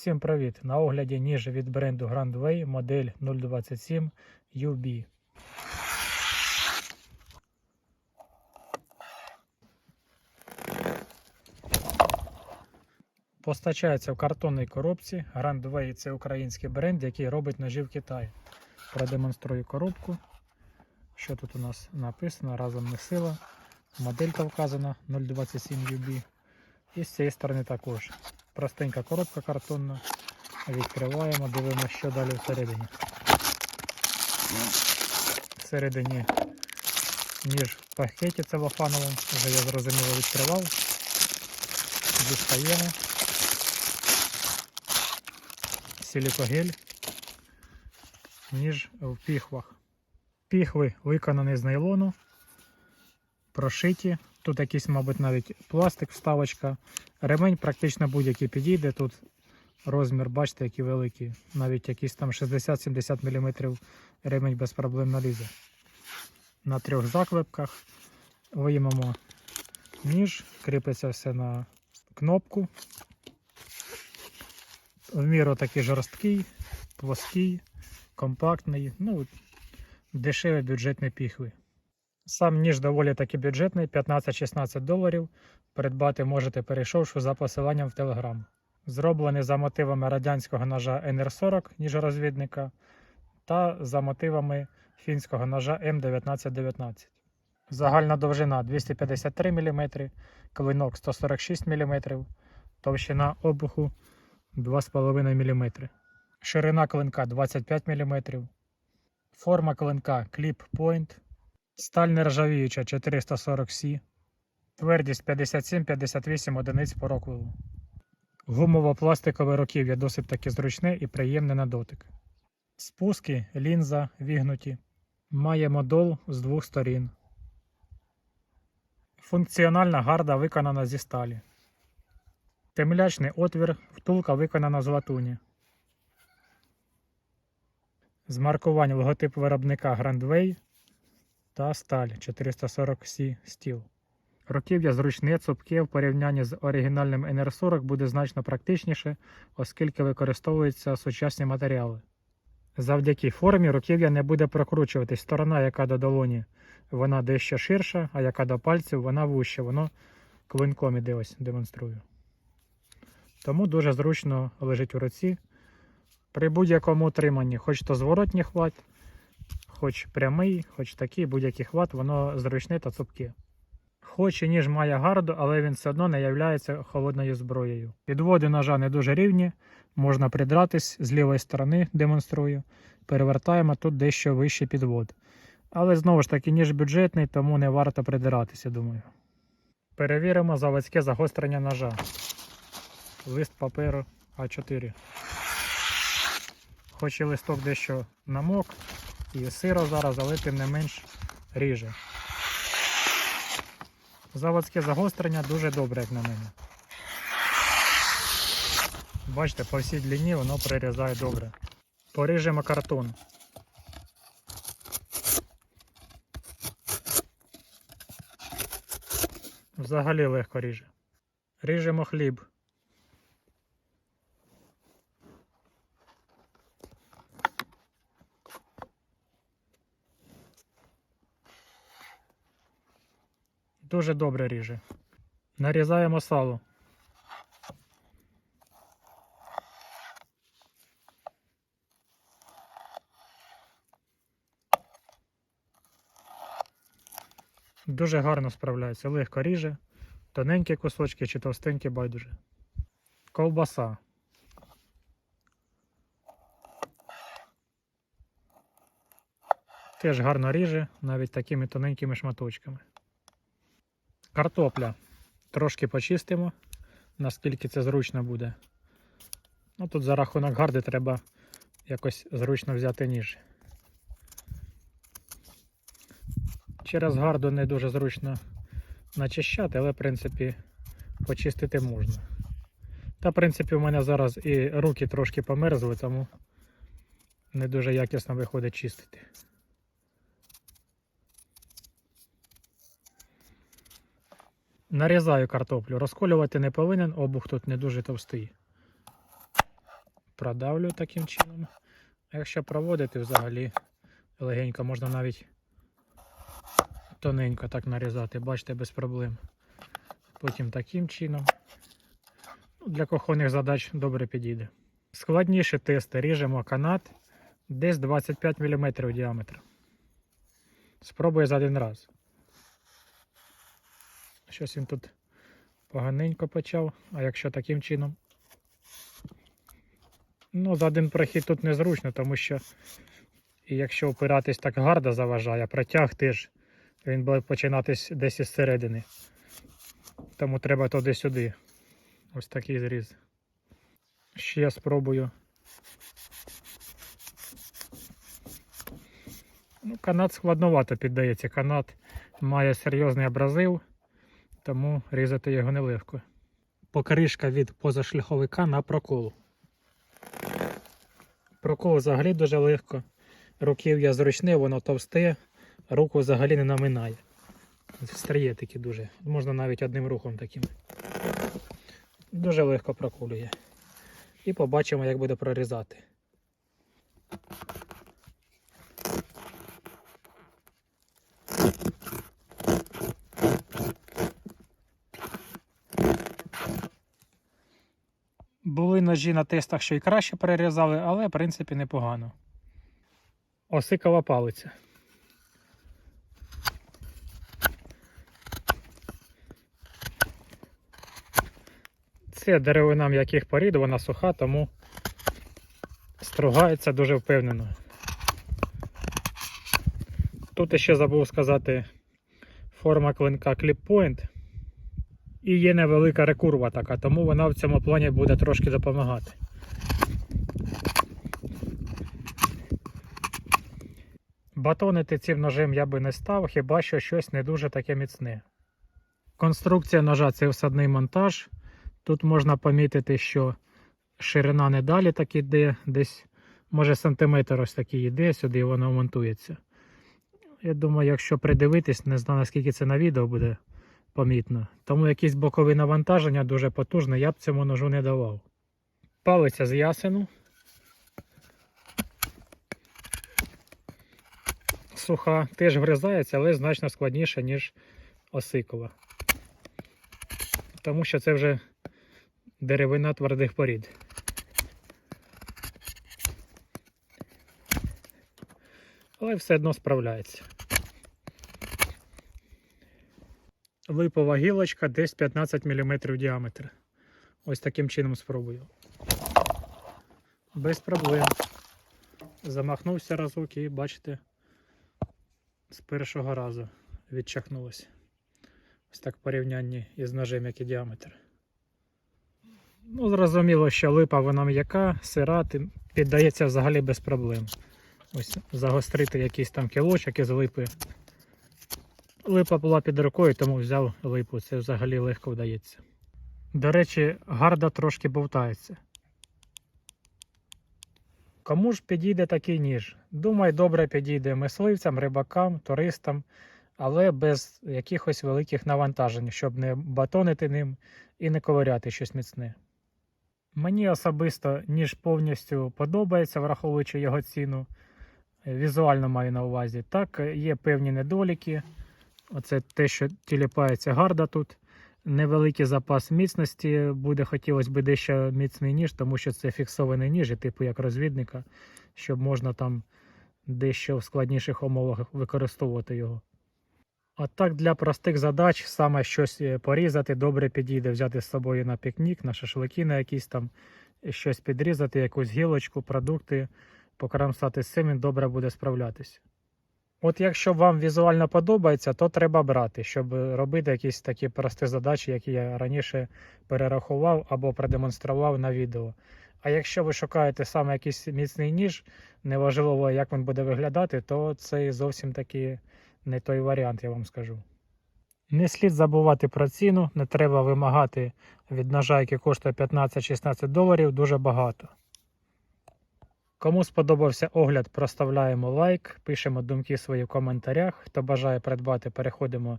Всім привіт! На огляді ніж від бренду Grandway модель 027 UB. Постачається в картонній коробці. Grandway це український бренд, який робить ножі в Китаї. Продемонструю коробку. Що тут у нас написано? Разом не сила. Моделька вказана 027 UB. І з цієї сторони також. Простенька коробка картонна. Відкриваємо, дивимося, що далі всередині. Всередині ніж в пакеті целофановому, вже я зрозуміло відкривав. Дістаємо. Силікогель. Ніж в піхвах. Піхви виконані з нейлону, прошиті. Тут якийсь, мабуть, навіть пластик, вставочка. Ремень практично будь-який підійде. Тут розмір, бачите, який великий. Навіть якийсь там 60-70 мм ремень без проблем налізе. На трьох заклепках виймемо ніж, кріпиться все на кнопку. В міру такий жорсткий, плоский, компактний, ну, дешеві бюджетні піхви. Сам ніж доволі таки бюджетний, 15-16 доларів. Придбати можете, перейшовши за посиланням в Telegram. Зроблений за мотивами радянського ножа NR40 ніжорозвідника та за мотивами фінського ножа М1919. Загальна довжина 253 мм, клинок 146 мм, товщина обуху 2,5 мм. Ширина клинка 25 мм. Форма клинка Clip Point. Сталь нержавіюча 440C. Твердість 57-58 одиниць по роквелу. Гумово-пластикове руків'я досить таки зручне і приємне на дотик. Спуски, лінза вігнуті. Має модол з двох сторін. Функціональна гарда виконана зі сталі. Темлячний отвір, втулка виконана з латуні. З маркувань логотип виробника Grandway та сталь 440C стіл. Руків'я зручне, цупке в порівнянні з оригінальним NR40 буде значно практичніше, оскільки використовуються сучасні матеріали. Завдяки формі руків'я не буде прокручуватись. Сторона, яка до долоні, вона дещо ширша, а яка до пальців, вона вуща. Воно клинком іде ось демонструю. Тому дуже зручно лежить у руці. При будь-якому утриманні, хоч то зворотній хват, хоч прямий, хоч такий будь-який хват, воно зручне та цупке. Хоч і ніж має гарду, але він все одно не являється холодною зброєю. Підводи ножа не дуже рівні, можна придратись з лівої сторони, демонструю. Перевертаємо тут дещо вищий підвод. Але знову ж таки, ніж бюджетний, тому не варто придиратися, думаю. Перевіримо заводське загострення ножа. Лист паперу А4. Хоч і листок дещо намок і сиро зараз, але не менш ріже. Заводське загострення дуже добре, як на мене. Бачите, по всій длині воно прирізає добре. Поріжемо картон. Взагалі легко ріже. Ріжемо хліб. Дуже добре ріже. Нарізаємо сало. Дуже гарно справляється, легко ріже, тоненькі кусочки чи товстенькі байдуже. Ковбаса. Теж гарно ріже, навіть такими тоненькими шматочками. Картопля. Трошки почистимо, наскільки це зручно буде. Ну, Тут за рахунок гарди треба якось зручно взяти ніж. Через гарду не дуже зручно начищати, але в принципі почистити можна. Та, в принципі, у мене зараз і руки трошки померзли, тому не дуже якісно виходить чистити. Нарізаю картоплю. Розколювати не повинен, обух тут не дуже товстий. продавлю таким чином. А якщо проводити взагалі легенько, можна навіть тоненько так нарізати, бачите, без проблем. Потім таким чином. Ну, Для кухонних задач добре підійде. Складніші тести ріжемо канат десь 25 мм діаметр. Спробую за один раз. Щось він тут поганенько почав, а якщо таким чином. Ну, за один прохід тут незручно, тому що і якщо опиратись так гарно заважає, протяг теж він буде починатись десь із середини. Тому треба туди-сюди. Ось такий зріз. Ще я спробую. Ну, канат складновато піддається. Канат має серйозний абразив, тому різати його нелегко. Покришка від позашляховика на прокол. Прокол взагалі дуже легко. Руків'я зручне, воно товсте, руку взагалі не наминає. Стріє таки дуже. Можна навіть одним рухом таким. Дуже легко проколює. І побачимо, як буде прорізати. Були ножі на тестах, що і краще перерізали, але в принципі непогано. Осикова палиця. Це деревина м'яких порід, вона суха, тому стругається дуже впевнено. Тут ще забув сказати форма клинка Clip Point. І є невелика рекурва така, тому вона в цьому плані буде трошки допомагати. Батонити цим ножем я би не став, хіба що щось не дуже таке міцне. Конструкція ножа це всадний монтаж. Тут можна помітити, що ширина не далі так іде, десь, може, сантиметр ось такий іде, сюди воно монтується. Я думаю, якщо придивитись, не знаю наскільки це на відео буде помітно. Тому якісь бокові навантаження дуже потужне, я б цьому ножу не давав. Палиця з ясену. Суха теж вгризається, але значно складніше, ніж осикова. Тому що це вже деревина твердих порід. Але все одно справляється. Липова гілочка десь 15 мм діаметр. Ось таким чином спробую. Без проблем. Замахнувся разок і бачите, з першого разу відчахнулося. Ось так в порівнянні із ножем, який діаметр. Ну, зрозуміло, що липа вона м'яка, сира, піддається взагалі без проблем. Ось загострити якийсь там кілочок із липи. Липа була під рукою, тому взяв липу. Це взагалі легко вдається. До речі, гарда трошки бовтається. Кому ж підійде такий ніж? Думаю, добре підійде мисливцям, рибакам, туристам, але без якихось великих навантажень, щоб не батонити ним і не ковиряти щось міцне. Мені особисто ніж повністю подобається, враховуючи його ціну. Візуально маю на увазі. Так, є певні недоліки. Оце те, що тіліпається гарда тут. Невеликий запас міцності. Буде хотілося б дещо міцний ніж, тому що це фіксований ніж, типу як розвідника, щоб можна там дещо в складніших умовах використовувати його. А так для простих задач саме щось е, порізати, добре підійде взяти з собою на пікнік, на шашлики, на якісь там е, щось підрізати, якусь гілочку, продукти, покрамсати з цим він добре буде справлятись. От якщо вам візуально подобається, то треба брати, щоб робити якісь такі прості задачі, які я раніше перерахував або продемонстрував на відео. А якщо ви шукаєте саме якийсь міцний ніж, неважливо, як він буде виглядати, то це зовсім таки не той варіант, я вам скажу. Не слід забувати про ціну, не треба вимагати від ножа, який коштує 15-16 доларів, дуже багато. Кому сподобався огляд, проставляємо лайк, пишемо думки свої в коментарях. Хто бажає придбати, переходимо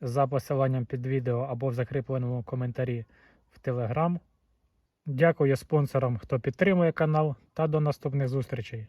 за посиланням під відео або в закріпленому коментарі в Телеграм. Дякую спонсорам, хто підтримує канал, та до наступних зустрічей.